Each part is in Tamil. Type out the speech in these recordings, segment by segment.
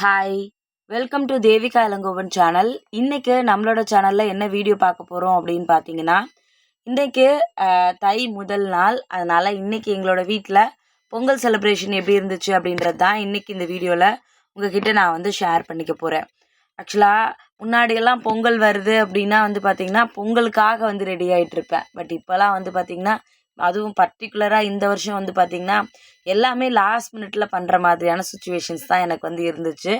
Hi welcome to Devika Elangovan channel இன்றைக்கு நம்மளோட சேனலில் என்ன வீடியோ பார்க்க போகிறோம் அப்படின்னு பார்த்தீங்கன்னா இன்றைக்கு தை முதல் நாள். அதனால் இன்றைக்கி எங்களோட வீட்டில் பொங்கல் செலிப்ரேஷன் எப்படி இருந்துச்சு அப்படின்றது தான் இன்றைக்கி இந்த வீடியோவில் உங்ககிட்ட நான் வந்து ஷேர் பண்ணிக்க போகிறேன் ஆக்சுவலாக முன்னாடியெல்லாம் பொங்கல் வருது அப்படின்னா வந்து பார்த்திங்கன்னா பொங்கலுக்காக வந்து ரெடி ஆகிட்டு இருப்பேன் பட் இப்போலாம் வந்து பார்த்திங்கன்னா அதுவும் பர்டிகுலராக இந்த வருஷம் வந்து பார்த்திங்கன்னா எல்லாமே லாஸ்ட் மினிட்ல பண்ணுற மாதிரியான சுச்சுவேஷன்ஸ் தான் எனக்கு வந்து இருந்துச்சு.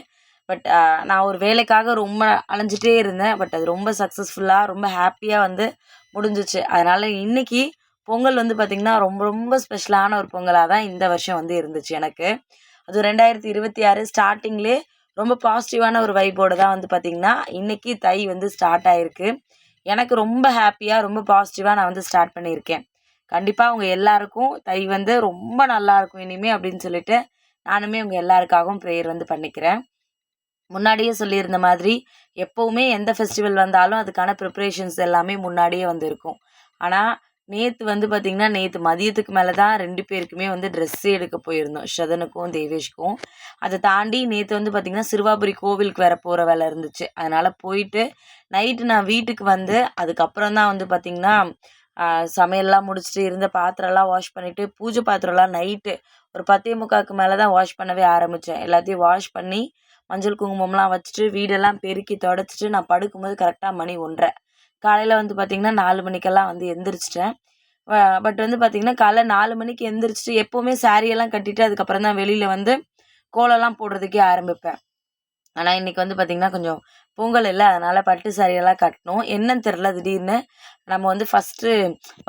பட் நான் ஒரு வேலைக்காக ரொம்ப அலைஞ்சிட்டே இருந்தேன். பட் அது ரொம்ப சக்ஸஸ்ஃபுல்லாக ரொம்ப ஹாப்பியாக வந்து முடிஞ்சிச்சு. அதனால் இன்றைக்கி பொங்கல் வந்து பார்த்திங்கன்னா ரொம்ப ரொம்ப ஸ்பெஷலான ஒரு பொங்கலாக தான் இந்த வருஷம் வந்து இருந்துச்சு எனக்கு. அது ரெண்டாயிரத்தி இருபத்தி ஆறு ஸ்டார்டிங்லே ரொம்ப பாசிட்டிவான ஒரு வைப்போடு தான் வந்து பார்த்திங்கன்னா இன்றைக்கி தை வந்து ஸ்டார்ட் ஆகிருக்கு எனக்கு ரொம்ப ஹாப்பியாக ரொம்ப பாசிட்டிவாக நான் வந்து ஸ்டார்ட் பண்ணியிருக்கேன். கண்டிப்பாக உங்கள் எல்லாருக்கும் தை வந்து ரொம்ப நல்லா இருக்கும் இனிமே அப்படின்னு சொல்லிட்டு நானுமே உங்கள் எல்லாருக்காகவும் ப்ரேயர் வந்து பண்ணிக்கிறேன். முன்னாடியே சொல்லியிருந்த மாதிரி எப்போவுமே எந்த ஃபெஸ்டிவல் வந்தாலும் அதுக்கான ப்ரிப்ரேஷன்ஸ் எல்லாமே முன்னாடியே வந்து இருக்கும். ஆனால் நேற்று வந்து பார்த்திங்கன்னா நேற்று மதியத்துக்கு மேலே தான் ரெண்டு பேருக்குமே வந்து ட்ரெஸ்ஸு எடுக்க போயிருந்தோம். ஷதனுக்கும் தேவேஷ்க்கும். அதை தாண்டி நேற்று வந்து பார்த்திங்கன்னா சிறுவாபுரி கோவிலுக்கு வேறு போகிற வேலை இருந்துச்சு. அதனால் போயிட்டு நைட்டு நான் வீட்டுக்கு வந்து அதுக்கப்புறம் தான் வந்து பார்த்திங்கன்னா சமையல்லாம் முடிச்சுட்டு இருந்த பாத்திரம்லாம் வாஷ் பண்ணிவிட்டு பூஜை பாத்திரம்லாம் நைட்டு ஒரு பத்தே முக்காக்கு மேலே தான் வாஷ் பண்ணவே ஆரம்பித்தேன் எல்லாத்தையும் வாஷ் பண்ணி மஞ்சள் குங்குமம்லாம் வச்சுட்டு வீடெல்லாம் பெருக்கி தொடச்சிட்டு நான் படுக்கும்போது கரெக்டாக மணி ஒன்றரை. காலையில் வந்து பார்த்திங்கன்னா நாலு மணிக்கெல்லாம் வந்து எந்திரிச்சிட்டேன். பட் வந்து பார்த்திங்கன்னா காலைல நாலு மணிக்கு எந்திரிச்சிட்டு எப்போவுமே சாரியெல்லாம் கட்டிட்டு அதுக்கப்புறம் தான் வெளியில் வந்து கோலம்லாம் போடுறதுக்கே ஆரம்பிப்பேன். ஆனால் இன்றைக்கி வந்து பார்த்திங்கன்னா கொஞ்சம் பொங்கல் இல்லை. அதனால் பட்டு சாரியெல்லாம் கட்டணும். என்னன்னு தெரில திடீர்னு. நம்ம வந்து ஃபஸ்ட்டு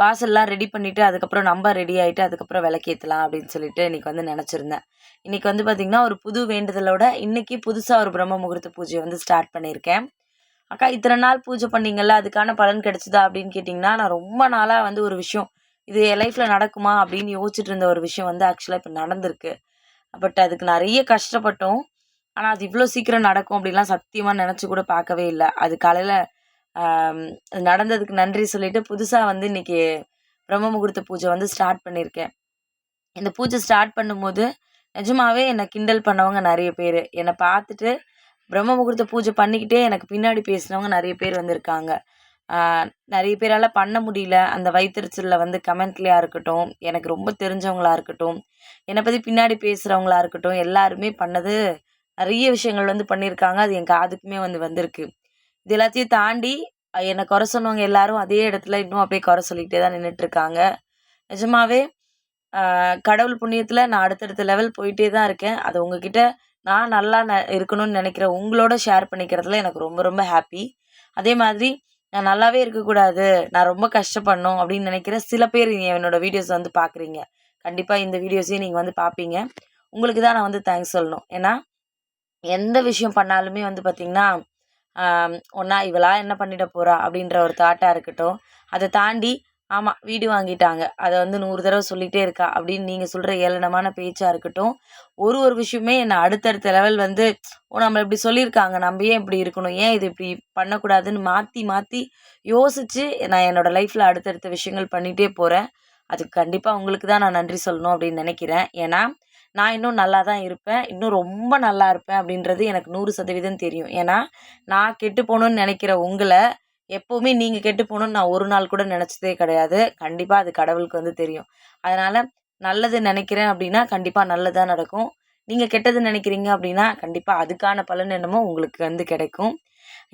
வாசல்லாம் ரெடி பண்ணிவிட்டு அதுக்கப்புறம் நம்ம ரெடி ஆகிட்டு அதுக்கப்புறம் விளக்கேற்றலாம் அப்படின்னு சொல்லிட்டு இன்றைக்கி வந்து நினச்சிருந்தேன். இன்றைக்கி வந்து பார்த்திங்கன்னா ஒரு புது வேண்டுதலோட இன்றைக்கி புதுசாக ஒரு பிரம்ம முகூர்த்த பூஜையை வந்து ஸ்டார்ட் பண்ணியிருக்கேன். அக்கா இத்தனை நாள் பூஜை பண்ணீங்கல்ல அதுக்கான பலன் கிடைச்சிதா அப்படின்னு கேட்டிங்கன்னா நான் ரொம்ப நாளாக வந்து ஒரு விஷயம் இது என் லைஃப்பில் நடக்குமா அப்படின்னு யோசிச்சுட்டு இருந்த ஒரு விஷயம் வந்து ஆக்சுவலாக இப்போ நடந்திருக்கு. பட் அதுக்கு நிறைய கஷ்டப்பட்டோம். ஆனால் அது இவ்வளோ சீக்கிரம் நடக்கும் அப்படிலாம் சத்தியமாக நினச்சி கூட பார்க்கவே இல்லை. அது காலையில் நடந்ததுக்கு நன்றி சொல்லிட்டு புதுசாக வந்து இன்றைக்கி பிரம்ம முகூர்த்த பூஜை வந்து ஸ்டார்ட் பண்ணியிருக்கேன் இந்த பூஜை ஸ்டார்ட் பண்ணும்போது நிஜமாவே என்னை கிண்டல் பண்ணவங்க நிறைய பேர். என்னை பார்த்துட்டு பிரம்ம முகூர்த்த பூஜை பண்ணிக்கிட்டே எனக்கு பின்னாடி பேசினவங்க நிறைய பேர் வந்திருக்காங்க. நிறைய பேரால் பண்ண முடியல. அந்த வயிற்றுச்சலில் வந்து கமெண்ட்லையாக இருக்கட்டும் எனக்கு ரொம்ப தெரிஞ்சவங்களா இருக்கட்டும் என்னை பற்றி பின்னாடி பேசுகிறவங்களா இருக்கட்டும் எல்லாருமே பண்ணது நிறைய விஷயங்கள் வந்து பண்ணியிருக்காங்க அது என் காதுக்குமே வந்து வந்திருக்கு. இது எல்லாத்தையும் தாண்டி என்னை குறை சொன்னவங்க எல்லாரும் அதே இடத்துல இன்னும் அப்படியே குறை சொல்லிக்கிட்டே தான் நின்றுட்டுருக்காங்க நிஜமாவே கடவுள் புண்ணியத்தில் நான் அடுத்தடுத்த லெவல் போயிட்டே தான் இருக்கேன். அது உங்ககிட்ட நான் நல்லா ந இருக்கணும்னு நினைக்கிற உங்களோட ஷேர் பண்ணிக்கிறதுல எனக்கு ரொம்ப ரொம்ப ஹாப்பி அதே மாதிரி நான் நல்லாவே இருக்கக்கூடாது நான் ரொம்ப கஷ்டப்படணும் அப்படின்னு நினைக்கிற சில பேர் என்னோட வீடியோஸ் வந்து பார்க்குறீங்க கண்டிப்பாக இந்த வீடியோஸையும் நீங்கள் வந்து பார்ப்பீங்க உங்களுக்கு தான் நான் வந்து தேங்க்ஸ் சொல்லணும். ஏன்னா எந்த விஷயம் பண்ணாலுமே வந்து பார்த்திங்கன்னா ஒன்றா இவளா என்ன பண்ணிட போகிறா அப்படின்ற ஒரு தாட்டாக இருக்கட்டும். அதை தாண்டி ஆமாம் வீடு வாங்கிட்டாங்க. அதை வந்து நூறு தடவை சொல்லிகிட்டே இருக்கா. அப்படின்னு நீங்கள் சொல்கிற ஏளனமான பேச்சாக இருக்கட்டும். ஒரு ஒரு விஷயமே என்னை அடுத்தடுத்த லெவல் வந்து ஓ நம்ம இப்படி சொல்லியிருக்காங்க. நம்ம ஏன் இப்படி இருக்கணும்? ஏன் இது இப்படி பண்ணக்கூடாதுன்னு மாற்றி மாற்றி யோசித்து நான் என்னோடய லைஃப்பில் அடுத்தடுத்த விஷயங்கள் பண்ணிகிட்டே போகிறேன் அதுக்கு கண்டிப்பாக உங்களுக்கு தான் நான் நன்றி சொல்லணும் அப்படின்னு நினைக்கிறேன். ஏன்னா நான் இன்னும் நல்லா தான் இருப்பேன் இன்னும் ரொம்ப நல்லா இருப்பேன் அப்படின்றது எனக்கு நூறு சதவீதம் தெரியும். ஏன்னா நான் கெட்டு போகணுன்னு நினைக்கிற உங்களை எப்போவுமே நீங்கள் கெட்டு போகணுன்னு நான் ஒரு நாள் கூட நினச்சதே கிடையாது. கண்டிப்பாக அது கடவுளுக்கு வந்து தெரியும். அதனால் நல்லது நினைக்கிறேன் அப்படின்னா கண்டிப்பாக நல்லதாக நடக்கும். நீங்கள் கெட்டது நினைக்கிறீங்க அப்படின்னா கண்டிப்பாக அதுக்கான பலன் என்னமோ உங்களுக்கு வந்து கிடைக்கும்.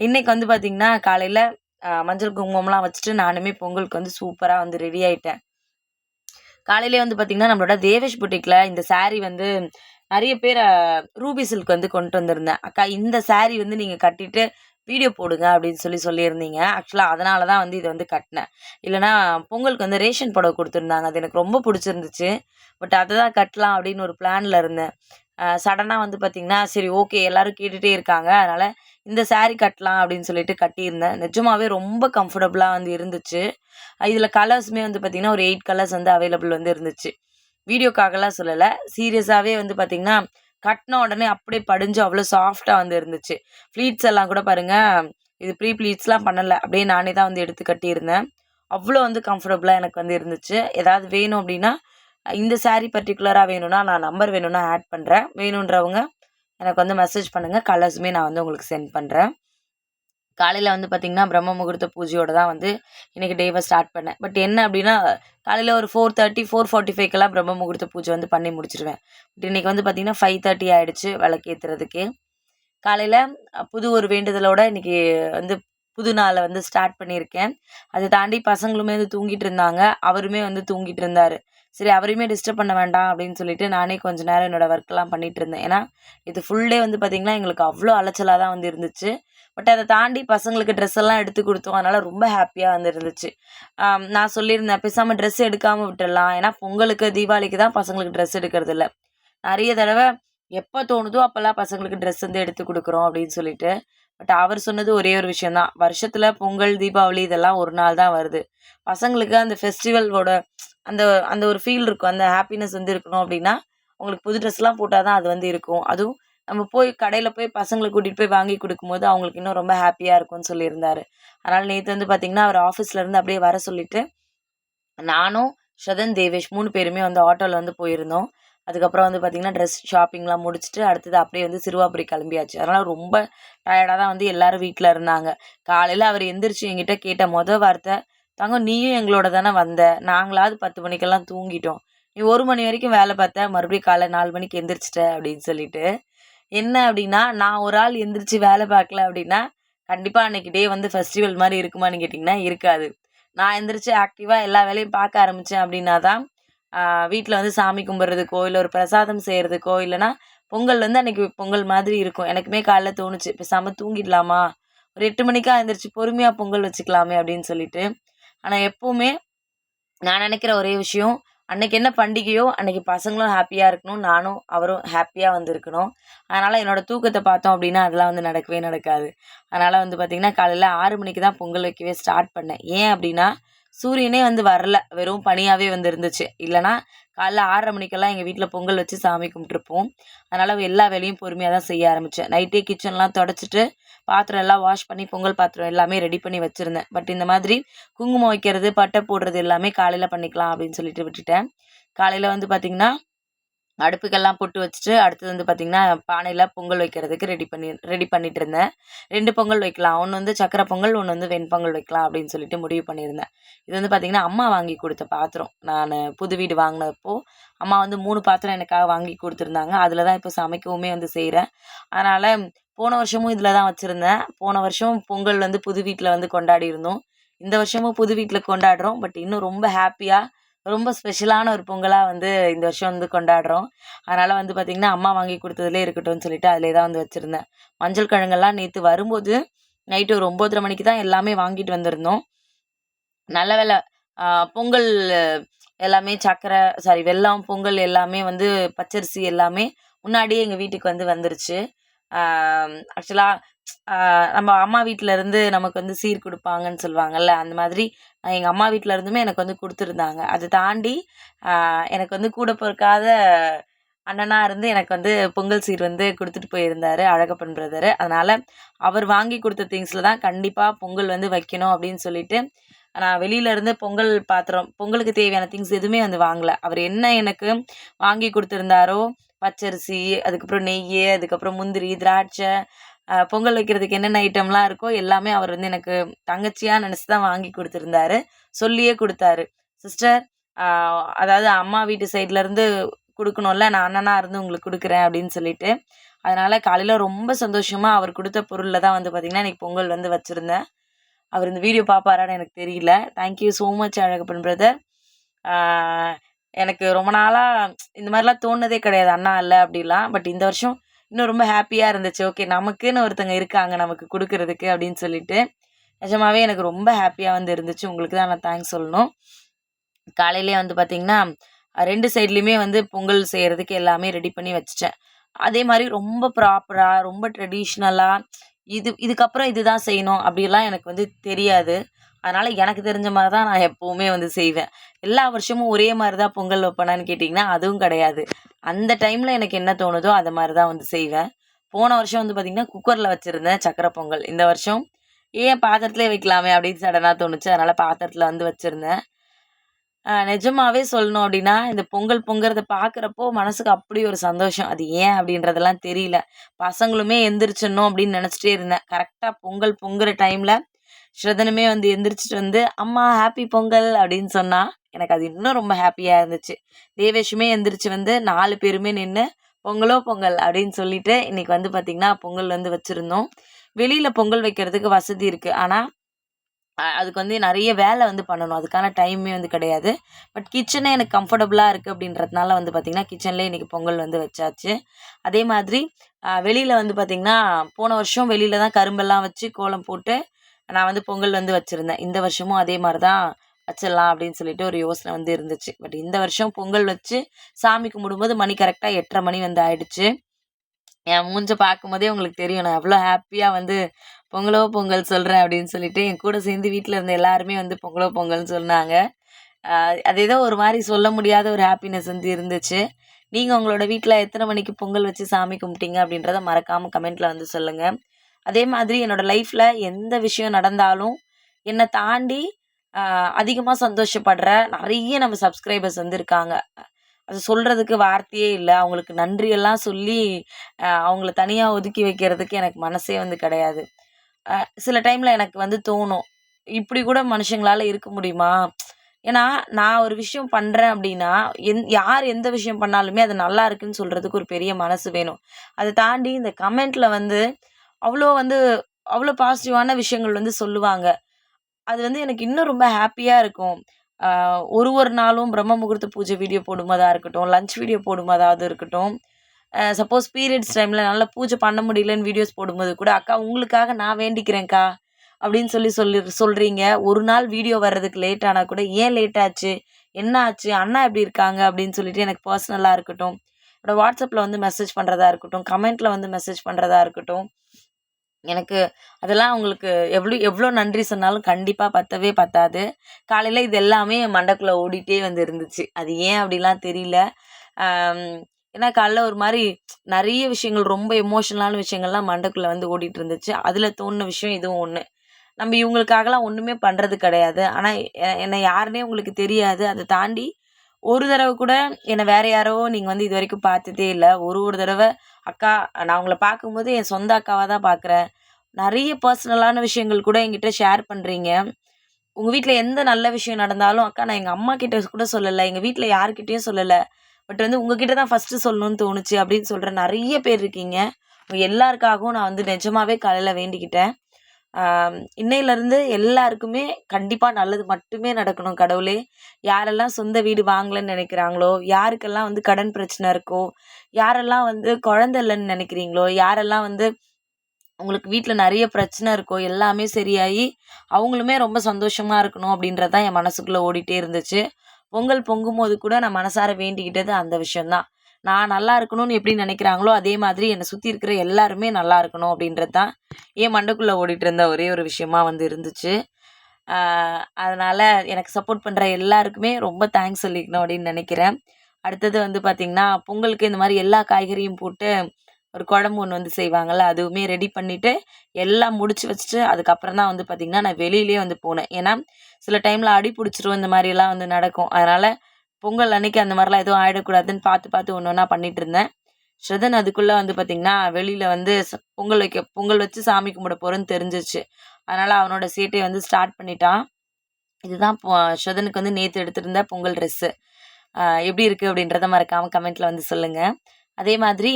இன்றைக்கி வந்து பார்த்திங்கன்னா காலையில் மஞ்சள் குங்குமம்லாம் வச்சுட்டு நானுமே பொங்கலுக்கு வந்து சூப்பராக வந்து ரெடி ஆகிட்டேன் காலையிலே வந்து பார்த்திங்கன்னா நம்மளோட தேவேஷ் புட்டிக்கில் இந்த சாரீ வந்து நிறைய பேர் ரூபி சில்க் வந்து கொண்டு வந்திருந்தேன். அக்கா இந்த சாரீ வந்து நீங்கள் கட்டிட்டு வீடியோ போடுங்க அப்படின்னு சொல்லி சொல்லியிருந்தீங்க. ஆக்சுவலாக அதனால தான் வந்து இதை வந்து கட்டினேன். இல்லைனா பொங்கலுக்கு வந்து ரேஷன் புடவை கொடுத்துருந்தாங்க. அது எனக்கு ரொம்ப பிடிச்சிருந்துச்சு. பட் அதை தான் கட்டலாம் அப்படின்னு ஒரு பிளானில் இருந்தேன். சடனாக வந்து பார்த்திங்கன்னா சரி ஓகே எல்லோரும் கேட்டுகிட்டே இருக்காங்க. அதனால் இந்த சாரீ கட்டலாம் அப்படின்னு சொல்லிட்டு கட்டியிருந்தேன். நிஜமாகவே ரொம்ப கம்ஃபர்டபுளாக வந்து இருந்துச்சு. இதில் கலர்ஸுமே வந்து பார்த்திங்கன்னா ஒரு எயிட் கலர்ஸ் வந்து அவைலபிள் வந்து இருந்துச்சு. வீடியோக்காகலாம் சொல்லலை. சீரியஸாகவே வந்து பார்த்திங்கன்னா கட்டின உடனே அப்படியே படிஞ்சு அவ்வளோ சாஃப்டாக வந்து இருந்துச்சு. ஃப்ளீட்ஸ் எல்லாம் கூட பாருங்கள் இது ப்ரீ ப்ளீட்ஸ்லாம் பண்ணலை. அப்படியே நானே தான் வந்து எடுத்து கட்டியிருந்தேன். அவ்வளோ வந்து கம்ஃபர்டபுளாக எனக்கு வந்து இருந்துச்சு. ஏதாவது வேணும் அப்படின்னா இந்த சாரீ பர்டிகுலராக வேணும்னா நான் நம்பர் வேணும்னா ஆட் பண்ணுறேன் வேணுன்றவங்க எனக்கு வந்து மெசேஜ் பண்ணுங்கள் கலர்ஸுமே நான் வந்து உங்களுக்கு சென்ட் பண்ணுறேன் காலையில் வந்து பார்த்திங்கன்னா பிரம்ம முகூர்த்த பூஜையோட தான் வந்து இன்றைக்கி டேவை ஸ்டார்ட் பண்ணேன். பட் என்ன அப்படின்னா காலையில் ஒரு ஃபோர் தேர்ட்டி ஃபோர் ஃபார்ட்டி ஃபைவ்க்கெல்லாம் பிரம்ம முகூர்த்த பூஜை வந்து பண்ணி முடிச்சிடுவேன் பட் இன்றைக்கி வந்து பார்த்திங்கன்னா ஃபைவ் தேர்ட்டி ஆகிடுச்சு விளக்கேற்றுறதுக்கு காலையில் புது ஒரு வேண்டுதலோடு இன்றைக்கி வந்து புது நாளை வந்து ஸ்டார்ட் பண்ணியிருக்கேன். அதை தாண்டி பசங்களுமே வந்து தூங்கிட்டு இருந்தாங்க. அவருமே வந்து தூங்கிட்டு இருந்தார். சரி அவரையுமே டிஸ்டர்ப் பண்ண வேண்டாம் அப்படின்னு சொல்லிட்டு நானே கொஞ்ச நேரம் என்னோடய ஒர்க்கெலாம் பண்ணிகிட்டு இருந்தேன். ஏன்னா இது ஃபுல் டே வந்து பார்த்திங்கன்னா எங்களுக்கு அவ்வளோ அலைச்சலாக தான் வந்து இருந்துச்சு. பட் அதை தாண்டி பசங்களுக்கு ட்ரெஸ் எல்லாம் எடுத்து கொடுத்தோம். அதனால் ரொம்ப ஹாப்பியாக வந்து இருந்துச்சு. நான் சொல்லியிருந்தேன் பேசாமல் ட்ரெஸ் எடுக்காமல் விட்டுடலாம் ஏன்னா பொங்கலுக்கு தீபாவளிக்கு தான் பசங்களுக்கு ட்ரெஸ் எடுக்கிறது இல்லை. நிறைய தடவை எப்போ தோணுதோ அப்போல்லாம் பசங்களுக்கு ட்ரெஸ் வந்து எடுத்து கொடுக்குறோம் அப்படின்னு சொல்லிட்டு பட் அவர் சொன்னது ஒரே ஒரு விஷயந்தான் வருஷத்தில் பொங்கல் தீபாவளி இதெல்லாம் ஒரு நாள் தான் வருது. பசங்களுக்கு அந்த ஃபெஸ்டிவலோட அந்த அந்த ஒரு ஃபீல் இருக்கும். அந்த ஹாப்பினஸ் வந்து இருக்கணும் அப்படின்னா அவங்களுக்கு புது ட்ரெஸ்லாம் போட்டால் தான் அது வந்து இருக்கும். அதுவும் நம்ம போய் கடையில் போய் பசங்களை கூட்டிகிட்டு போய் வாங்கி கொடுக்கும்போது அவங்களுக்கு இன்னும் ரொம்ப ஹாப்பியாக இருக்கும்னு சொல்லியிருந்தாரு. அதனால் நேற்று வந்து பார்த்திங்கன்னா அவர் ஆஃபீஸ்லேருந்து அப்படியே வர சொல்லிவிட்டு நானும் ஷதன் தேவேஷ் மூணு பேருமே வந்து ஆட்டோவில் வந்து போயிருந்தோம். அதுக்கப்புறம் வந்து பார்த்திங்கன்னா ட்ரெஸ் ஷாப்பிங்லாம் முடிச்சுட்டு அடுத்தது அப்படியே வந்து சிறுவாபுரி கிளம்பியாச்சு. அதனால் ரொம்ப டயர்டாக தான் வந்து எல்லோரும் வீட்டில் இருந்தாங்க. காலையில் அவர் எந்திரிச்சு என்கிட்ட கேட்ட மொதல் வார்த்தை தங்கம் நீயும் எங்களோட தானே வந்த? நாங்களாவது பத்து மணிக்கெல்லாம் தூங்கிட்டோம். நீ ஒரு மணி வரைக்கும் வேலை பார்த்த மறுபடியும் காலை நாலு மணிக்கு எந்திரிச்சிட்ட அப்படின்னு சொல்லிட்டு. என்ன அப்படின்னா நான் ஒரு ஆள் எந்திரிச்சு வேலை பார்க்கல அப்படின்னா கண்டிப்பாக அன்றைக்கி டே வந்து ஃபெஸ்டிவல் மாதிரி இருக்குமான்னு கேட்டிங்கன்னா இருக்காது. நான் எந்திரிச்சு ஆக்டிவாக எல்லா வேலையும் பார்க்க ஆரம்பித்தேன் அப்படின்னா தான் வீட்டில் வந்து சாமி கும்பிட்றதுக்கோ இல்லை ஒரு பிரசாதம் செய்கிறதுக்கோ இல்லைனா பொங்கல் வந்து அன்றைக்கி பொங்கல் மாதிரி இருக்கும். எனக்குமே காலைல தோணுச்சு பேசாமல் தூங்கிடலாமா? ஒரு எட்டு மணிக்காக எழுந்திரிச்சு பொறுமையாக பொங்கல் வச்சுக்கலாமே அப்படின்னு சொல்லிட்டு. ஆனால் எப்போவுமே நான் நினைக்கிற ஒரே விஷயம் அன்றைக்கி என்ன பண்டிகையோ அன்றைக்கி பசங்களும் ஹாப்பியாக இருக்கணும் நானும் அவரும் ஹாப்பியாக வந்திருக்கணும். அதனால் என்னோடய தூக்கத்தை பார்த்தோம் அப்படின்னா அதெல்லாம் வந்து நடக்கவே நடக்காது. அதனால் வந்து பார்த்திங்கன்னா காலையில் ஆறு மணிக்கு தான் பொங்கல் வைக்கவே ஸ்டார்ட் பண்ணேன். ஏன் அப்படின்னா சூரியனே வந்து வரல. வெறும் பனியாகவே வந்து இருந்துச்சு. இல்லைனா காலைல ஆறரை மணிக்கெல்லாம் எங்கள் வீட்டில் பொங்கல் வச்சு சாமி கும்பிட்ருப்போம் அதனால் எல்லா வேலையும் பொறுமையாக தான் செய்ய ஆரம்பித்தேன் நைட்டே கிச்சன்லாம் தொடச்சிட்டு பாத்திரம் எல்லாம் வாஷ் பண்ணி பொங்கல் பாத்திரம் எல்லாமே ரெடி பண்ணி வச்சுருந்தேன். பட் இந்த மாதிரி குங்குமம் வைக்கிறது பட்டை போடுறது எல்லாமே காலையில் பண்ணிக்கலாம் அப்படின்னு சொல்லிட்டு விட்டுட்டேன். காலையில் வந்து பார்த்திங்கன்னா அடுப்புக்கெல்லாம் போட்டு வச்சுட்டு அடுத்தது வந்து பார்த்திங்கன்னா பானையில் பொங்கல் வைக்கிறதுக்கு ரெடி பண்ணி ரெடி பண்ணிகிட்டு இருந்தேன். ரெண்டு பொங்கல் வைக்கலாம். ஒன்று வந்து சக்கரை பொங்கல் ஒன்று வந்து வெண்பொங்கல் வைக்கலாம் அப்படின்னு சொல்லிட்டு முடிவு பண்ணியிருந்தேன். இது வந்து பார்த்திங்கன்னா அம்மா வாங்கி கொடுத்த பாத்திரம். நான் புது வீடு வாங்கினப்போ அம்மா வந்து மூணு பாத்திரம் எனக்காக வாங்கி கொடுத்துருந்தாங்க. அதில் தான் இப்போ சமைக்கவுமே வந்து செய்கிறேன் அதனால் போன வருஷமும் இதில் தான் வச்சுருந்தேன். போன வருஷம் பொங்கல் வந்து புது வீட்டில் வந்து கொண்டாடி இருந்தோம். இந்த வருஷமும் புது வீட்டில் கொண்டாடுறோம். பட் இன்னும் ரொம்ப ஹாப்பியாக ரொம்ப ஸ்பெஷலான ஒரு பொங்கலாக வந்து இந்த வருஷம் வந்து கொண்டாடுறோம். அதனால் வந்து பார்த்திங்கன்னா அம்மா வாங்கி கொடுத்ததுலே இருக்கட்டும்னு சொல்லிட்டு அதிலே தான் வந்து வச்சுருந்தேன். மஞ்சள் கிழங்கெல்லாம் நேற்று வரும்போது நைட்டு ஒரு ஒம்போதரை மணிக்கு தான் எல்லாமே வாங்கிட்டு வந்திருந்தோம். நல்ல வேலை பொங்கல் எல்லாமே சக்கரை சாரி வெல்லம் பொங்கல் எல்லாமே வந்து பச்சரிசி எல்லாமே முன்னாடியே எங்கள் வீட்டுக்கு வந்து வந்துருச்சு. ஆக்சுவலாக நம்ம அம்மா வீட்டில் இருந்து நமக்கு வந்து சீர் கொடுப்பாங்கன்னு சொல்லுவாங்கள்ல அந்த மாதிரி எங்கள் அம்மா வீட்டிலருந்துமே எனக்கு வந்து கொடுத்துருந்தாங்க. அதை தாண்டி எனக்கு வந்து கூட பிறக்காத அண்ணனாக இருந்து எனக்கு வந்து பொங்கல் சீர் வந்து கொடுத்துட்டு போயிருந்தார் அழகப்பன் பிரதர். அதனால் அவர் வாங்கி கொடுத்த திங்ஸில் தான் கண்டிப்பாக பொங்கல் வந்து வைக்கணும் அப்படின்னு சொல்லிட்டு நான் வெளியிலேருந்து பொங்கல் பாத்திரம் பொங்கலுக்கு தேவையான திங்ஸ் எதுவுமே வந்து வாங்கலை. அவர் என்ன எனக்கு வாங்கி கொடுத்துருந்தாரோ பச்சரிசி அதுக்கப்புறம் நெய் அதுக்கப்புறம் முந்திரி திராட்சை பொங்கல் வைக்கிறதுக்கு என்னென்ன ஐட்டம்லாம் இருக்கோ எல்லாமே அவர் வந்து எனக்கு தங்கச்சியாக நினச்சி தான் வாங்கி கொடுத்துருந்தாரு. சொல்லியே கொடுத்தாரு. சிஸ்டர் அதாவது அம்மா வீட்டு சைட்லேருந்து கொடுக்கணும்ல நான் அண்ணனாக இருந்து உங்களுக்கு கொடுக்குறேன் அப்படின்னு சொல்லிட்டு. அதனால் காலையில் ரொம்ப சந்தோஷமாக அவர் கொடுத்த பொருளில் தான் வந்து பார்த்திங்கன்னா இன்றைக்கி பொங்கல் வந்து வச்சுருந்தேன். அவர் இந்த வீடியோ பார்ப்பாரான்னு எனக்கு தெரியல. Thank you so much Alagappan brother எனக்கு ரொம்ப நாளாக இந்த மாதிரிலாம் தோணுதே கிடையாது அண்ணா இல்லை அப்படிலாம். பட் இந்த வருஷம் இன்னும் ரொம்ப ஹாப்பியாக இருந்துச்சு. ஓகே நமக்குன்னு ஒருத்தங்க இருக்காங்க நமக்கு கொடுக்குறதுக்கு அப்படின்னு சொல்லிட்டு. நிஜமாவே எனக்கு ரொம்ப ஹாப்பியாக வந்து இருந்துச்சு. உங்களுக்கு தான் நான் தேங்க்ஸ் சொல்லணும். காலையிலே வந்து பார்த்திங்கன்னா ரெண்டு சைட்லேயுமே வந்து பொங்கல் செய்கிறதுக்கு எல்லாமே ரெடி பண்ணி வச்சிட்டேன். அதே மாதிரி ரொம்ப ப்ராப்பராக ரொம்ப ட்ரெடிஷ்னலாக இது இதுக்கப்புறம் இதுதான் செய்யணும் அப்படிலாம் எனக்கு வந்து தெரியாது. அதனால் எனக்கு தெரிஞ்ச மாதிரி தான் நான் எப்போவுமே வந்து செய்வேன். எல்லா வருஷமும் ஒரே மாதிரி தான் பொங்கல் வைப்பேனான்னு கேட்டிங்கன்னா அதுவும் கிடையாது. அந்த டைமில் எனக்கு என்ன தோணுதோ அது மாதிரி தான் வந்து செய்வேன். போன வருஷம் வந்து பார்த்திங்கன்னா குக்கரில் வச்சுருந்தேன் சக்கரை பொங்கல். இந்த வருஷம் ஏன் பாத்திரத்துலேயே வைக்கலாமே அப்படின்னு சடனாக தோணுச்சு. அதனால் பாத்திரத்தில் வந்து வச்சுருந்தேன். நிஜமாவே சொல்லணும் அப்படின்னா இந்த பொங்கல் பொங்குறத பார்க்குறப்போ மனசுக்கு அப்படி ஒரு சந்தோஷம். அது ஏன் அப்படின்றதெல்லாம் தெரியல. பசங்களுமே எந்திரிச்சிடணும் அப்படின்னு நினச்சிட்டே இருந்தேன். கரெக்டாக பொங்கல் பொங்குற டைமில் ஸ்ரதனுமே வந்து எந்திரிச்சிட்டு வந்து அம்மா ஹாப்பி பொங்கல் அப்படின்னு சொன்னா எனக்கு அது இன்னும் ரொம்ப ஹாப்பியாக இருந்துச்சு. தேவேஷுமே எந்திரிச்சு வந்து நாலு பேருமே நின்று பொங்கலோ பொங்கல் அப்படின்னு சொல்லிட்டு இன்னைக்கு வந்து பார்த்திங்கன்னா பொங்கல் வந்து வச்சுருந்தோம். வெளியில் பொங்கல் வைக்கிறதுக்கு வசதி இருக்குது ஆனால் அதுக்கு வந்து நிறைய வேலை வந்து பண்ணணும். அதுக்கான டைமே வந்து கிடையாது. பட் கிச்சனே எனக்கு கம்ஃபர்டபுளாக இருக்குது அப்படின்றதுனால வந்து பார்த்திங்கன்னா கிச்சன்லேயே இன்றைக்கி பொங்கல் வந்து வச்சாச்சு. அதே மாதிரி வெளியில் வந்து பார்த்திங்கன்னா போன வருஷம் வெளியில் தான் கரும்பெல்லாம் வச்சு கோலம் போட்டு நான் வந்து பொங்கல் வந்து வச்சுருந்தேன். இந்த வருஷமும் அதே மாதிரி தான் வச்சிடலாம் அப்படின்னு சொல்லிட்டு ஒரு யோசனை வந்து இருந்துச்சு. பட் இந்த வருஷம் பொங்கல் வச்சு சாமி கும்பிடும்போது மணி கரெக்டாக எட்டரை மணி வந்து ஆயிடுச்சு. என் மூஞ்ச பார்க்கும்போதே உங்களுக்கு தெரியும். நான் எவ்வளோ ஹாப்பியாக வந்து பொங்கலோ பொங்கல் சொல்கிறேன் அப்படின்னு சொல்லிட்டு என் கூட சேர்ந்து வீட்டில் இருந்த எல்லாருமே வந்து பொங்கலோ பொங்கல்னு சொன்னாங்க. அது ஏதோ ஒரு மாதிரி சொல்ல முடியாத ஒரு ஹாப்பினஸ் வந்து இருந்துச்சு. நீங்கள் உங்களோட வீட்டில் எத்தனை மணிக்கு பொங்கல் வச்சு சாமி கும்பிட்டீங்க அப்படின்றத மறக்காமல் கமெண்ட்டில் வந்து சொல்லுங்கள் அதே மாதிரி என்னோடய லைஃப்பில் எந்த விஷயம் நடந்தாலும் என்னை தாண்டி அதிகமாக சந்தோஷப்படுற நிறைய நம்ம சப்ஸ்கிரைபர்ஸ் வந்து இருக்காங்க அது சொல்கிறதுக்கு வார்த்தையே இல்லை. அவங்களுக்கு நன்றியெல்லாம் சொல்லி அவங்கள தனியாக ஒதுக்கி வைக்கிறதுக்கு எனக்கு மனசே வந்து கிடையாது. சில டைமில் எனக்கு வந்து தோணும் இப்படி கூட மனுஷங்களால் இருக்க முடியுமா? ஏன்னா நான் ஒரு விஷயம் பண்ணுறேன் அப்படின்னா எந் யார் எந்த விஷயம் பண்ணாலுமே அது நல்லா இருக்குன்னு சொல்கிறதுக்கு ஒரு பெரிய மனசு வேணும். அதை தாண்டி இந்த கமெண்ட்டில் வந்து அவ்வளோ வந்து அவ்வளோ பாசிட்டிவான விஷயங்கள் வந்து சொல்லுவாங்க. அது வந்து எனக்கு இன்னும் ரொம்ப ஹாப்பியாக இருக்கும். ஒரு ஒரு நாளும் பிரம்ம முகூர்த்த பூஜை வீடியோ போடும்போதாக இருக்கட்டும் லஞ்ச் வீடியோ போடும்போதாவது இருக்கட்டும். சப்போஸ் பீரியட்ஸ் டைமில் நல்லா பூஜை பண்ண முடியலன்னு வீடியோஸ் போடும்போது கூட அக்கா உங்களுக்காக நான் வேண்டிக்கிறேன்க்கா அப்படின்னு சொல்லி சொல்லி சொல்கிறீங்க ஒரு நாள் வீடியோ வர்றதுக்கு லேட் ஆனால் கூட ஏன் லேட் ஆச்சு? என்ன ஆச்சு? அண்ணா எப்படி இருக்காங்க? அப்படின்னு சொல்லிட்டு எனக்கு பர்சனலாக இருக்கட்டும். என்னோடய வாட்ஸ்அப்பில் வந்து மெசேஜ் பண்ணுறதா இருக்கட்டும் கமெண்ட்டில் வந்து மெசேஜ் பண்ணுறதா இருக்கட்டும். எனக்கு அதெல்லாம் அவங்களுக்கு எவ்வளோ எவ்வளோ நன்றி சொன்னாலும் கண்டிப்பாக பத்தவே பத்தாது. காலையில் இது எல்லாமே என் மண்டைக்குள்ளே ஓடிட்டே வந்து இருந்துச்சு. அது ஏன் அப்படிலாம் தெரியல. ஏன்னா காலைல ஒரு மாதிரி நிறைய விஷயங்கள் ரொம்ப எமோஷனலான விஷயங்கள்லாம் மண்டைக்குள்ளே வந்து ஓடிட்டு இருந்துச்சு. அதில் தோணுன விஷயம் இதுவும் ஒன்று நம்ம இவங்களுக்காகலாம் ஒன்றுமே பண்ணுறது கிடையாது. ஆனால் என்னை யாருன்னே உங்களுக்கு தெரியாது. அதை தாண்டி ஒரு தடவை கூட என்னை வேறு யாரோ நீங்கள் வந்து இது வரைக்கும் பார்த்ததே இல்லை. ஒரு ஒரு தடவை அக்கா நான் உங்களை பார்க்கும்போது என் சொந்த அக்காவாக தான் பார்க்குறேன். நிறைய பர்சனலான விஷயங்கள் கூட என்கிட்ட ஷேர் பண்ணுறீங்க உங்கள் வீட்டில் எந்த நல்ல விஷயம் நடந்தாலும் அக்கா நான் எங்கள் அம்மா கிட்ட கூட சொல்லலை. எங்கள் வீட்டில் யாருக்கிட்டேயும் சொல்லலை. பட் வந்து உங்ககிட்ட தான் ஃபஸ்ட்டு சொல்லணும்னு தோணுச்சு அப்படின்னு சொல்கிற நிறைய பேர் இருக்கீங்க. எல்லாருக்காகவும் நான் வந்து நிஜமாவே காலையில் வேண்டிக்கிட்டேன். இன்னையிலேருந்து எல்லாருக்குமே கண்டிப்பாக நல்லது மட்டுமே நடக்கணும் கடவுளே. யாரெல்லாம் சொந்த வீடு வாங்கலைன்னு நினைக்கிறாங்களோ யாருக்கெல்லாம் வந்து கடன் பிரச்சனை இருக்கோ யாரெல்லாம் வந்து குழந்த இல்லைன்னு நினைக்கிறீங்களோ யாரெல்லாம் வந்து உங்களுக்கு வீட்டில் நிறைய பிரச்சனை இருக்கோ எல்லாமே சரியாகி அவங்களுமே ரொம்ப சந்தோஷமாக இருக்கணும் அப்படின்றது தான் என் மனசுக்குள்ளே ஓடிட்டே இருந்துச்சு. பொங்கல் பொங்கும் போது கூட நான் மனசார வேண்டிக்கிட்டது அந்த விஷயந்தான் நான் நல்லா இருக்கணும்னு எப்படி நினைக்கிறாங்களோ அதே மாதிரி என்னை சுற்றி இருக்கிற எல்லாருமே நல்லா இருக்கணும் அப்படின்றது தான் என் மண்டக்குள்ளே ஓடிட்டு இருந்த ஒரே ஒரு விஷயமா வந்து இருந்துச்சு. அதனால் எனக்கு சப்போர்ட் பண்ணுற எல்லாருக்குமே ரொம்ப தேங்க்ஸ் சொல்லிக்கணும் அப்படின்னு நினைக்கிறேன். அடுத்தது வந்து பார்த்திங்கன்னா பொங்கலுக்கு இந்த மாதிரி எல்லா காய்கறியும் போட்டு ஒரு குழம்பு ஒன்று வந்து செய்வாங்கள்ல அதுவுமே ரெடி பண்ணிவிட்டு எல்லாம் முடிச்சு வச்சுட்டு அதுக்கப்புறம் தான் வந்து பார்த்திங்கன்னா நான் வெளியிலே வந்து போனேன். ஏன்னா சில டைமில் அடி பிடிச்சிரும் இந்த மாதிரிலாம் வந்து நடக்கும். அதனால் பொங்கல் அன்னைக்கு அந்த மாதிரிலாம் எதுவும் ஆகிடக்கூடாதுன்னு பார்த்து பார்த்து ஒன்று ஒன்றா பண்ணிகிட்டு இருந்தேன். ஸ்ரதன் அதுக்குள்ளே வந்து பார்த்திங்கன்னா வெளியில் வந்து பொங்கல் வைக்க பொங்கல் வச்சு சாமி கும்பிட போகிறேன்னு தெரிஞ்சிச்சு. அதனால் அவனோட சேட்டையை வந்து ஸ்டார்ட் பண்ணிட்டான். இதுதான் ஸ்ரதனுக்கு வந்து நேற்று எடுத்திருந்த பொங்கல் ட்ரெஸ்ஸு எப்படி இருக்குது அப்படின்றத மறக்காமல் கமெண்ட்டில் வந்து சொல்லுங்கள் அதே மாதிரி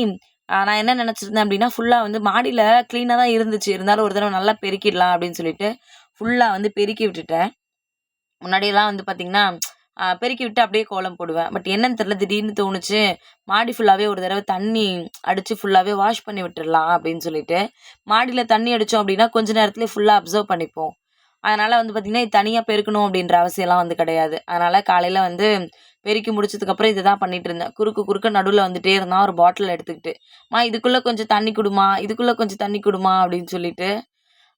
நான் என்ன நினச்சிருந்தேன் அப்படின்னா ஃபுல்லாக வந்து மாடியில் க்ளீனாக தான் இருந்துச்சு. இருந்தாலும் ஒரு தடவை நல்லா பெருக்கிடலாம் அப்படின்னு சொல்லிட்டு ஃபுல்லாக வந்து பெருக்கி விட்டுட்டேன். முன்னாடியெல்லாம் வந்து பார்த்திங்கன்னா பெருக்கி விட்டு அப்படியே கோலம் போடுவேன். பட் என்னன்னு தெரில திடீர்னு தோணுச்சு மாடி ஃபுல்லாகவே ஒரு தடவை தண்ணி அடித்து ஃபுல்லாகவே வாஷ் பண்ணி விட்டுடலாம் அப்படின்னு சொல்லிட்டு மாடியில் தண்ணி அடித்தோம் அப்படின்னா கொஞ்ச நேரத்துலேயே ஃபுல்லாக அப்சர்வ் பண்ணிப்போம். அதனால் வந்து பார்த்திங்கன்னா இது தனியாக பெருக்கணும் அப்படின்ற அவசியம்லாம் வந்து கிடையாது. அதனால் காலையில் வந்து பெருக்கி முடிச்சதுக்கப்புறம் இதை தான் பண்ணிகிட்டு இருந்தேன். குறுக்கு குறுக்க நடுவில் வந்துட்டே இருந்தான் ஒரு பாட்டில் எடுத்துக்கிட்டு மா இதுக்குள்ளே கொஞ்சம் தண்ணி கொடுமா இதுக்குள்ளே கொஞ்சம் தண்ணி கொடுமா? அப்படின்னு சொல்லிட்டு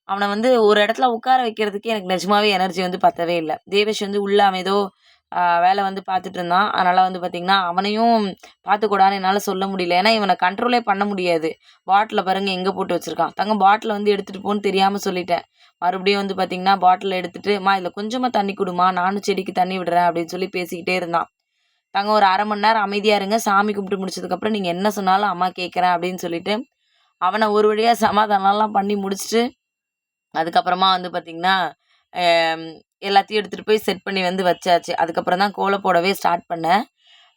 அவனை வந்து ஒரு இடத்துல உட்கார வைக்கிறதுக்கு எனக்கு நிஜமாவே எனர்ஜி வந்து பத்தவே இல்லை. தேவேஷ் வந்து உள்ள அவன் ஏதோ வேலை வந்து பார்த்துட்டு இருந்தான் அதனால் வந்து பார்த்திங்கன்னா அவனையும் பார்த்துக்கூடாதுன்னு என்னால் சொல்ல முடியல. ஏன்னா இவனை கண்ட்ரோலே பண்ண முடியாது. பாட்டிலை பாருங்கள் எங்கே போட்டு வச்சுருக்கான். தங்க பாட்டில் வந்து எடுத்துகிட்டு போன்னு தெரியாமல் சொல்லிட்டேன். மறுபடியும் வந்து பார்த்திங்கன்னா பாட்டில் எடுத்துகிட்டு அம்மா இதில் கொஞ்சமாக தண்ணி கொடுமா? நானும் செடிக்கு தண்ணி விடுறேன் அப்படின்னு சொல்லி பேசிக்கிட்டே இருந்தான். தங்க ஒரு அரை மணி நேரம் அமைதியாக இருங்க. சாமி கும்பிட்டு முடிச்சதுக்கப்புறம் நீங்கள் என்ன சொன்னாலும் அம்மா கேட்குறேன் அப்படின்னு சொல்லிட்டு அவனை ஒரு வழியாக சமாதானம்லாம் பண்ணி முடிச்சுட்டு அதுக்கப்புறமா வந்து பார்த்திங்கன்னா எல்லாத்தையும் எடுத்துகிட்டு போய் செட் பண்ணி வந்து வச்சாச்சு. அதுக்கப்புறம் தான் கோலம் போடவே ஸ்டார்ட் பண்ணேன்.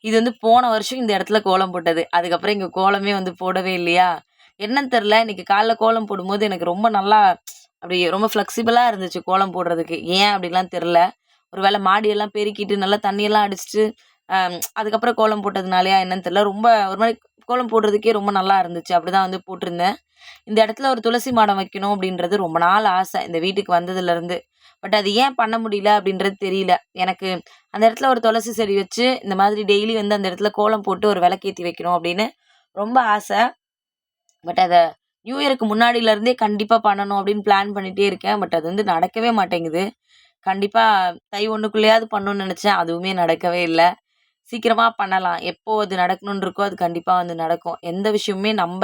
இது வந்து போன வருஷம் இந்த இடத்துல கோலம் போட்டது. அதுக்கப்புறம் இங்கே கோலமே வந்து போடவே இல்லையா? என்னன்னு தெரில இன்றைக்கி காலைல கோலம் போடும்போது எனக்கு ரொம்ப நல்லா அப்படி ரொம்ப ஃப்ளெக்சிபிளாக இருந்துச்சு கோலம் போடுறதுக்கு. ஏன் அப்படிலாம் தெரில ஒரு வேளை மாடியெல்லாம் பெருக்கிட்டு நல்லா தண்ணியெல்லாம் அடிச்சுட்டு அதுக்கப்புறம் கோலம் போட்டதுனாலயா என்னன்னு தெரில ரொம்ப ஒரு மாதிரி கோலம் போடுறதுக்கே ரொம்ப நல்லா இருந்துச்சு. அப்படி தான் வந்து போட்டிருந்தேன். இந்த இடத்துல ஒரு துளசி மாடம் வைக்கணும் அப்படின்றது ரொம்ப நாள் ஆசை. இந்த வீட்டுக்கு வந்ததுலேருந்து பட் அது ஏன் பண்ண முடியல அப்படின்றது தெரியல. எனக்கு அந்த இடத்துல ஒரு துளசி செடி வச்சு இந்த மாதிரி டெய்லி வந்து அந்த இடத்துல கோலம் போட்டு ஒரு விளக்கேற்றி வைக்கணும் அப்படின்னு ரொம்ப ஆசை. பட் அதை நியூ இயருக்கு முன்னாடியிலேருந்தே கண்டிப்பாக பண்ணணும் அப்படின்னு பிளான் பண்ணிகிட்டே இருக்கேன். பட் அது வந்து நடக்கவே மாட்டேங்குது. கண்டிப்பாக தை ஒன்றுக்குள்ளேயாவது பண்ணணும்னு நினச்சேன். அதுவுமே நடக்கவே இல்லை. சீக்கிரமாக பண்ணலாம். எப்போது அது நடக்கணும்னு இருக்கோ அது கண்டிப்பாக வந்து நடக்கும். எந்த விஷயமுமே நம்ம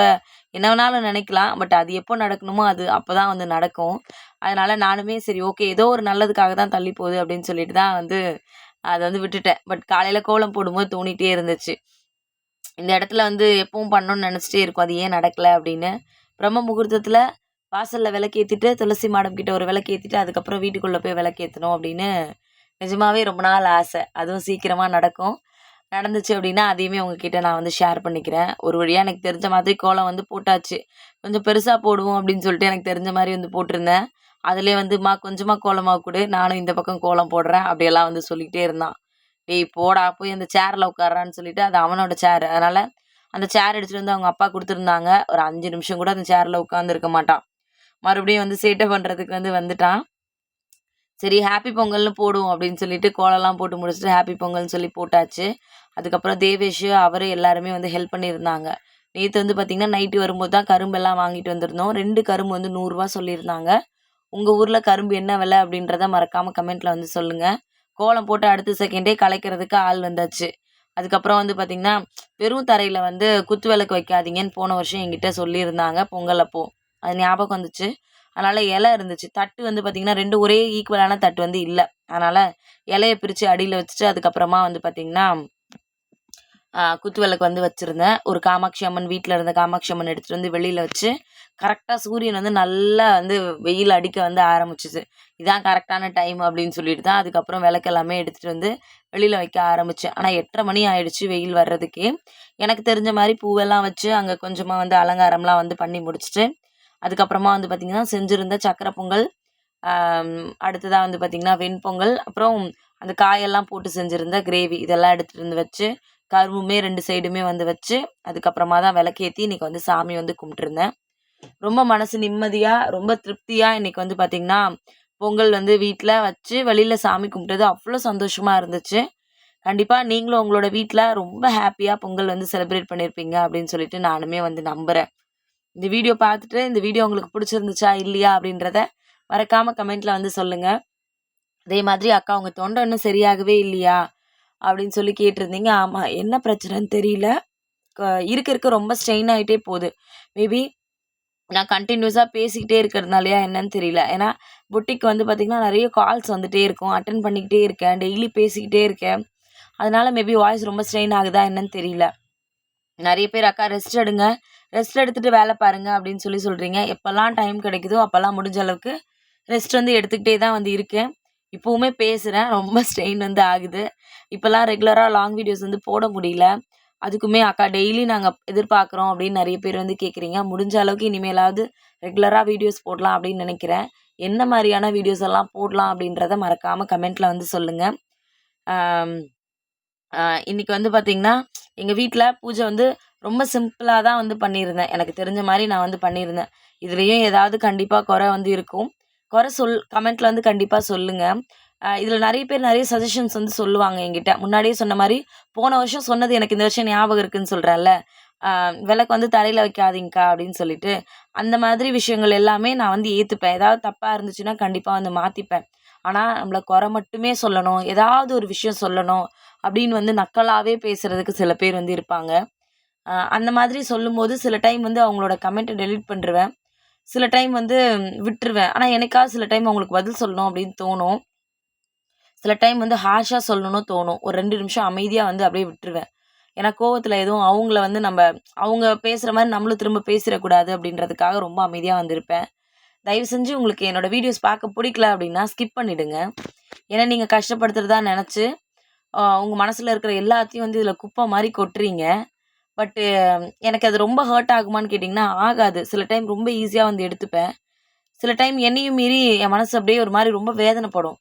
என்ன வேணாலும் நினைக்கலாம். பட் அது எப்போ நடக்கணுமோ அது அப்போ தான் வந்து நடக்கும். அதனால் நானுமே சரி ஓகே ஏதோ ஒரு நல்லதுக்காக தான் தள்ளி போகுது அப்படின்னு சொல்லிட்டு தான் வந்து அதை வந்து விட்டுட்டேன். பட் காலையில் கோலம் போடும்போது தோணிகிட்டே இருந்துச்சு. இந்த இடத்துல வந்து எப்பவும் பண்ணணும்னு நினச்சிட்டே இருக்கும். அது ஏன் நடக்கலை அப்படின்னு. பிரம்ம முகூர்த்தத்தில் வாசலில் விளக்கேற்றிட்டு துளசி மாடம் கிட்ட ஒரு விளக்கேற்றிட்டு அதுக்கப்புறம் வீட்டுக்குள்ளே போய் விளக்கேற்றணும் அப்படின்னு நிஜமாவே ரொம்ப நாள் ஆசை. அதுவும் சீக்கிரமாக நடக்கும். நடந்துச்சு அப்படின்னா அதையுமே உங்ககிட்ட நான் வந்து ஷேர் பண்ணிக்கிறேன். ஒரு வழியாக எனக்கு தெரிஞ்ச மாதிரி கோலம் வந்து போட்டாச்சு. கொஞ்சம் பெருசாக போடுவோம் அப்படின்னு சொல்லிட்டு எனக்கு தெரிஞ்ச மாதிரி வந்து போட்டிருந்தேன். அதிலே வந்துமா கொஞ்சமாக கோலமாக கொடு. நானும் இந்த பக்கம் கோலம் போடுறேன். அப்படியெல்லாம் வந்து சொல்லிக்கிட்டே இருந்தான். டேய் போடா போய் அந்த சேரில் உட்காரான்னு சொல்லிட்டு அது அவனோட சேர் அதனால் அந்த சேர் எடுத்துகிட்டு வந்து அவங்க அப்பா கொடுத்துருந்தாங்க. ஒரு அஞ்சு நிமிஷம் கூட அந்த சேரில் உட்காந்துருக்க மாட்டான். மறுபடியும் வந்து சேட்டை பண்ணுறதுக்கு வந்து வந்துட்டான். சரி ஹாப்பி பொங்கல்னு போடுவோம் அப்படின்னு சொல்லிட்டு கோலம்லாம் போட்டு முடிச்சுட்டு ஹாப்பி பொங்கல்னு சொல்லி போட்டாச்சு. அதுக்கப்புறம் தேவேஷ் அவர் எல்லாருமே வந்து ஹெல்ப் பண்ணியிருந்தாங்க. நேற்று வந்து பார்த்திங்கன்னா நைட்டு வரும்போது தான் கரும்பெல்லாம் வாங்கிட்டு வந்திருந்தோம். ரெண்டு கரும்பு வந்து நூறுரூவா சொல்லியிருந்தாங்க. உங்கள் ஊரில் கரும்பு என்ன விலை அப்படின்றத மறக்காமல் கமெண்ட்டில் வந்து சொல்லுங்கள் கோலம் போட்டு அடுத்த செகண்டே கலைக்கிறதுக்கு ஆள் வந்தாச்சு. அதுக்கப்புறம் வந்து பார்த்திங்கன்னா வெறும் தரையில் வந்து குத்து விளக்கு வைக்காதீங்கன்னு போன வருஷம் எங்கிட்ட சொல்லியிருந்தாங்க. பொங்கல் அப்போ அது ஞாபகம் வந்துச்சு. அதனால் இலை இருந்துச்சு. தட்டு வந்து பார்த்திங்கன்னா ரெண்டு ஒரே ஈக்குவலான தட்டு வந்து இல்லை. அதனால் இலையை பிரித்து அடியில் வச்சுட்டு அதுக்கப்புறமா வந்து பார்த்திங்கன்னா குத்து விளக்கு வந்து வச்சுருந்தேன். ஒரு காமாட்சி அம்மன் வீட்டில் இருந்த காமாட்சி அம்மன் எடுத்துகிட்டு வந்து வெளியில் வச்சு கரெக்டாக சூரியன் வந்து நல்லா வந்து வெயில் அடிக்க வந்து ஆரம்பிச்சிச்சு இதான் கரெக்டான டைம் அப்படின்னு சொல்லிட்டு தான் அதுக்கப்புறம் விளக்கு எல்லாமே எடுத்துகிட்டு வந்து வெளியில் வைக்க ஆரம்பித்தேன் ஆனால் எட்டரை மணி ஆயிடுச்சு வெயில் வர்றதுக்கே. எனக்கு தெரிஞ்ச மாதிரி பூவெல்லாம் வச்சு அங்கே கொஞ்சமாக வந்து அலங்காரம்லாம் வந்து பண்ணி முடிச்சுட்டு அதுக்கப்புறமா வந்து பார்த்திங்கன்னா செஞ்சுருந்த சக்கரை பொங்கல் அடுத்ததாக வந்து பார்த்திங்கன்னா வெண்பொங்கல் அப்புறம் அந்த காயெல்லாம் போட்டு செஞ்சுருந்த கிரேவி இதெல்லாம் எடுத்துகிட்டு வந்து வச்சு கரும்புமே ரெண்டு சைடுமே வந்து வச்சு அதுக்கப்புறமா தான் விளக்கேற்றி இன்றைக்கி வந்து சாமி வந்து கும்பிட்டுருந்தேன். ரொம்ப மனசு நிம்மதியாக ரொம்ப திருப்தியாக இன்றைக்கி வந்து பார்த்திங்கன்னா பொங்கல் வந்து வீட்டில் வச்சு வெளியில் சாமி கும்பிட்டது அவ்வளோ சந்தோஷமாக இருந்துச்சு. கண்டிப்பாக நீங்களும் உங்களோட வீட்டில் ரொம்ப ஹாப்பியாக பொங்கல் வந்து செலிப்ரேட் பண்ணியிருப்பீங்க அப்படின்னு சொல்லிட்டு நானுமே வந்து நம்புகிறேன் இந்த வீடியோ பார்த்துட்டு இந்த வீடியோ உங்களுக்கு பிடிச்சிருந்துச்சா இல்லையா அப்படின்றத மறக்காமல் கமெண்ட்டில் வந்து சொல்லுங்கள் அதே மாதிரி அக்கா உங்கள் தொண்டை இன்னும் சரியாகவே இல்லையா? அப்படின்னு சொல்லி கேட்டிருந்தீங்க. ஆமாம் என்ன பிரச்சனைன்னு தெரியல. இருக்க இருக்க ரொம்ப ஸ்ட்ரெயின் ஆகிட்டே போகுது. மேபி நான் கண்டினியூஸாக பேசிக்கிட்டே இருக்கிறதுனாலயா என்னன்னு தெரியல. ஏன்னா புட்டிக்கு வந்து பார்த்திங்கன்னா நிறைய கால்ஸ் வந்துகிட்டே இருக்கும். அட்டன் பண்ணிக்கிட்டே இருக்கேன். டெய்லி பேசிக்கிட்டே இருக்கேன். அதனால் மேபி வாய்ஸ் ரொம்ப ஸ்ட்ரெயின் ஆகுதா என்னன்னு தெரியல. நிறைய பேர் அக்கா ரெஸ்ட் எடுங்க. ரெஸ்ட் எடுத்துகிட்டு வேலை பாருங்கள் அப்படின்னு சொல்லி சொல்கிறீங்க எப்போல்லாம் டைம் கிடைக்குதோ அப்போல்லாம் முடிஞ்ச அளவுக்கு ரெஸ்ட் வந்து எடுத்துக்கிட்டே தான் வந்து இருக்கேன். இப்போவுமே பேசுகிறேன் ரொம்ப ஸ்ட்ரெயின் வந்து ஆகுது. இப்போல்லாம் ரெகுலராக லாங் வீடியோஸ் வந்து போட முடியல. அதுக்குமே அக்கா டெய்லி நாங்கள் எதிர்பார்க்குறோம் அப்படின்னு நிறைய பேர் வந்து கேட்குறீங்க முடிஞ்ச அளவுக்கு இனிமேலாவது ரெகுலராக வீடியோஸ் போடலாம் அப்படின்னு நினைக்கிறேன். என்ன மாதிரியான வீடியோஸ் எல்லாம் போடலாம் அப்படின்றத மறக்காமல் கமெண்ட்டில் வந்து சொல்லுங்கள் இன்றைக்கி வந்து பார்த்திங்கன்னா எங்கள் வீட்டில் பூஜை வந்து ரொம்ப சிம்பிளாக தான் வந்து பண்ணியிருந்தேன். எனக்கு தெரிஞ்ச மாதிரி நான் வந்து பண்ணியிருந்தேன். இதுலேயும் ஏதாவது கண்டிப்பாக குறை வந்து இருக்கும். குறை சொல் கமெண்ட்டில் வந்து கண்டிப்பாக சொல்லுங்கள் இதில் நிறைய பேர் நிறைய சஜஷன்ஸ் வந்து சொல்லுவாங்க என்கிட்ட. முன்னாடியே சொன்ன மாதிரி போன வருஷம் சொன்னது எனக்கு இந்த வருஷம் ஞாபகம் இருக்குதுன்னு சொல்கிறேன்ல விளக்கு வந்து தரையில் வைக்காதீங்கக்கா அப்படின்னு சொல்லிட்டு அந்த மாதிரி விஷயங்கள் எல்லாமே நான் வந்து ஏற்றுப்பேன் ஏதாவது தப்பாக இருந்துச்சுன்னா கண்டிப்பாக வந்து மாற்றிப்பேன் ஆனால் நம்மள குறை மட்டுமே சொல்லணும். ஏதாவது ஒரு விஷயம் சொல்லணும் அப்படின்னு வந்து நக்கலாகவே பேசுகிறதுக்கு சில பேர் வந்து இருப்பாங்க. அந்த மாதிரி சொல்லும்போது சில டைம் வந்து அவங்களோட கமெண்ட்டை டெலீட் பண்ணிருவேன். சில டைம் வந்து விட்டுருவேன். ஆனால் எனக்காவது சில டைம் அவங்களுக்கு பதில் சொல்லணும் அப்படின்னு தோணும். சில டைம் வந்து ஹாஷாக சொல்லணும்னு தோணும். ஒரு ரெண்டு நிமிஷம் அமைதியாக வந்து அப்படியே விட்டுருவேன். ஏன்னா கோவத்தில் எதுவும் அவங்கள வந்து நம்ம அவங்க பேசுகிற மாதிரி நம்மளும் திரும்ப பேசிடக்கூடாது அப்படின்றதுக்காக ரொம்ப அமைதியாக வந்திருப்பேன். தயவு செஞ்சு உங்களுக்கு என்னோடய வீடியோஸ் பார்க்க பிடிக்கல அப்படின்னா ஸ்கிப் பண்ணிவிடுங்க ஏன்னா நீங்கள் கஷ்டப்படுத்துறதா நினச்சி உங்கள் மனசில் இருக்கிற எல்லாத்தையும் வந்து இதில் குப்பை மாதிரி கொட்டுறீங்க. பட்டு எனக்கு அது ரொம்ப ஹர்ட் ஆகுமான்னு கேட்டிங்கன்னா ஆகாது. சில டைம் ரொம்ப ஈஸியாக வந்து எடுத்துப்பேன். சில டைம் என்னையும் மீறி என் மனசு அப்படியே ஒரு மாதிரி ரொம்ப வேதனைப்படும்.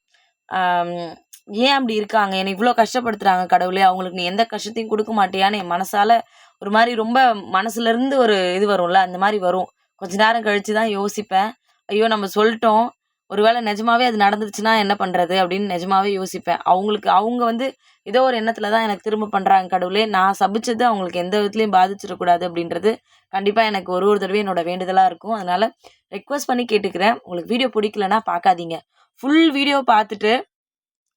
ஏன் அப்படி இருக்காங்க? என்னை இவ்வளோ கஷ்டப்படுத்துகிறாங்க கடவுளே. அவங்களுக்கு நீ எந்த கஷ்டத்தையும் கொடுக்க மாட்டியான்னு என் மனசால் ஒரு மாதிரி ரொம்ப மனசுலேருந்து ஒரு இது வரும்ல அந்த மாதிரி வரும். கொஞ்ச நேரம் கழித்து தான் யோசிப்பேன். ஐயோ நம்ம சொல்லிட்டோம். ஒருவேளை நிஜமாவே அது நடந்துருச்சுன்னா என்ன பண்ணுறது அப்படின்னு நிஜமாவே யோசிப்பேன். அவங்களுக்கு அவங்க வந்து ஏதோ ஒரு எண்ணத்தில் தான் எனக்கு திரும்ப பண்ணுறாங்க கடவுளே. நான் சபிச்சது அவங்களுக்கு எந்த விதத்துலையும் பாதிச்சிடக்கூடாது அப்படின்றது கண்டிப்பாக எனக்கு ஒரு ஒரு தடவையும் என்னோட வேண்டுதலாக இருக்கும். அதனால் ரெக்வஸ்ட் பண்ணி கேட்டுக்கிறேன். உங்களுக்கு வீடியோ பிடிக்கலனா பார்க்காதீங்க. ஃபுல் வீடியோ பார்த்துட்டு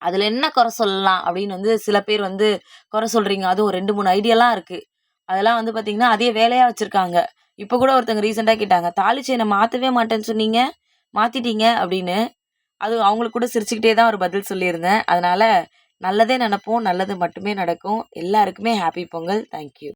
அதில் என்ன குறை சொல்லலாம்? அப்படின்னு வந்து சில பேர் வந்து குறை சொல்கிறீங்க அதுவும் ஒரு ரெண்டு மூணு ஐடியாலாம் இருக்குது அதெல்லாம் வந்து பார்த்திங்கன்னா அதே வேலையாக வச்சுருக்காங்க. இப்போ கூட ஒருத்தங்க ரீசெண்டாக கேட்டாங்க தாலி செயினை மாற்றவே மாட்டேன்னு சொன்னீங்க? மாற்றிட்டீங்க அப்படின்னு. அது அவங்களுக்கு கூட சிரிச்சுக்கிட்டே தான் ஒரு பதில் சொல்லியிருந்தேன். அதனால் நல்லதே நினப்போம் நல்லது மட்டுமே நடக்கும். எல்லாருக்குமே ஹாப்பி பொங்கல். தேங்க்யூ